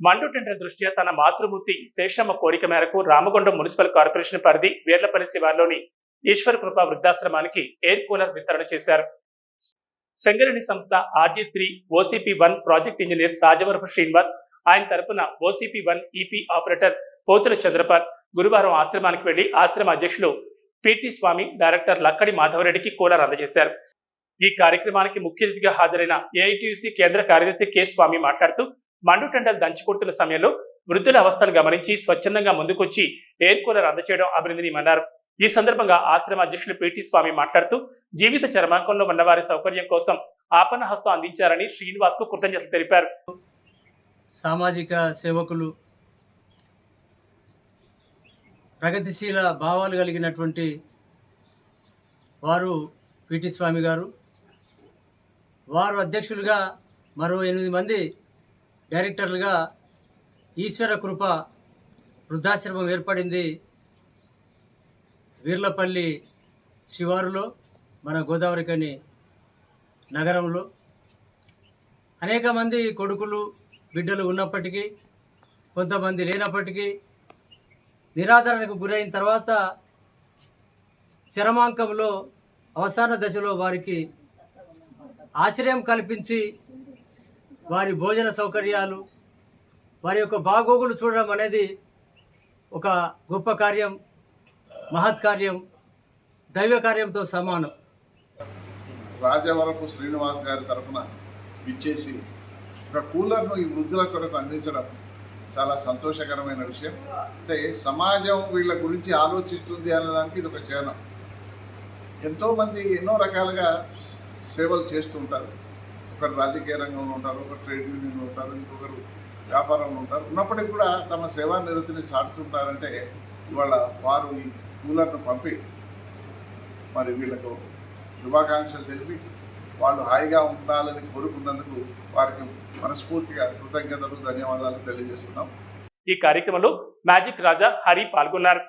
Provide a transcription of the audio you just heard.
మండు టెండర్ దృష్ట్యా తన మాతృమూర్తి శేషమ్మ కోరిక మేరకు రామగుండం మున్సిపల్ కార్పొరేషన్ పరిధి వీర్లపల్లి శివార్లోని ఈశ్వర్ కృప వృద్ధాశ్రమానికి ఎయిర్ కూలర్ వితరణ చేశారు. సంగరణి సంస్థ RG three OCP one project engineer Rajavarapu Srinivas ఆయన తరపున OCP one EP operator Pothula Chandrapal గురువారం ఆశ్రమానికి వెళ్ళి ఆశ్రమ అధ్యక్షులు పిటి స్వామి డైరెక్టర్ లక్కడి మాధవరెడ్డికి కూలర్ అందజేశారు. ఈ కార్యక్రమానికి ముఖ్య అతిథిగా హాజరైన ఏఐటీయూసీ కేంద్ర కార్యదర్శి కె స్వామి మాట్లాడుతూ మండుటెండలు దంచుకొడుతున్న సమయంలో వృద్ధుల అవస్థను గమనించి స్వచ్ఛందంగా ముందుకొచ్చి ఎయిర్ కూలర్ అందచేయడం అభినందనీయమన్నారు. ఈ సందర్భంగా ఆశ్రమ అధ్యక్షులు పిటి స్వామి మాట్లాడుతూ జీవిత చరమాంకంలో ఉన్నవారి సౌకర్యం కోసం ఆపన్న హస్తం అందించారని శ్రీనివాస్కు కృతజ్ఞతలు తెలిపారు. సామాజిక సేవకులు ప్రగతిశీల భావాలు కలిగినటువంటి వారు పిటి స్వామి గారు. వారు అధ్యక్షులుగా మరో ఎనిమిది మంది డైరెక్టర్లుగా ఈశ్వర కృప వృద్ధాశ్రమం ఏర్పడింది వీర్లపల్లి శివారులో మన గోదావరికని నగరంలో. అనేక మంది కొడుకులు బిడ్డలు ఉన్నప్పటికీ కొంతమంది లేనప్పటికీ నిరాదరణకు గురైన తర్వాత చరమాంకంలో అవసాన దశలో వారికి ఆశ్రయం కల్పించి వారి భోజన సౌకర్యాలు వారి యొక్క బాగోగులు చూడడం అనేది ఒక గొప్ప కార్యం మహత్ కార్యం దైవ కార్యంతో సమానం. రాజవరపు శ్రీనివాస్ గారి తరఫున ఇచ్చేసి ఒక కూలర్ను ఈ వృద్ధుల కొరకు అందించడం చాలా సంతోషకరమైన విషయం. అంటే సమాజం వీళ్ళ గురించి ఆలోచిస్తుంది అనడానికి ఇది ఒక చిహ్నం ఎంతోమంది ఎన్నో రకాలుగా సేవలు చేస్తూ ఉంటారు. ఒకరు రాజకీయ రంగంలో ఉంటారు ఒకరు ట్రేడ్ యూనియన్లో ఉంటారు ఇంకొకరు వ్యాపారంలో ఉంటారు. ఉన్నప్పటికీ కూడా తమ సేవా నిరతిని చాటుతుంటారంటే ఇవాళ వారు ఈ కూలర్ను పంపి మరి వీళ్ళకు శుభాకాంక్షలు తెలిపి వాళ్ళు హాయిగా ఉండాలని కోరుకున్నందుకు వారికి మనస్ఫూర్తిగా కృతజ్ఞతలు ధన్యవాదాలు తెలియజేస్తున్నాం. ఈ కార్యక్రమంలో మ్యాజిక్ రాజా హరి పాల్గొన్నారు.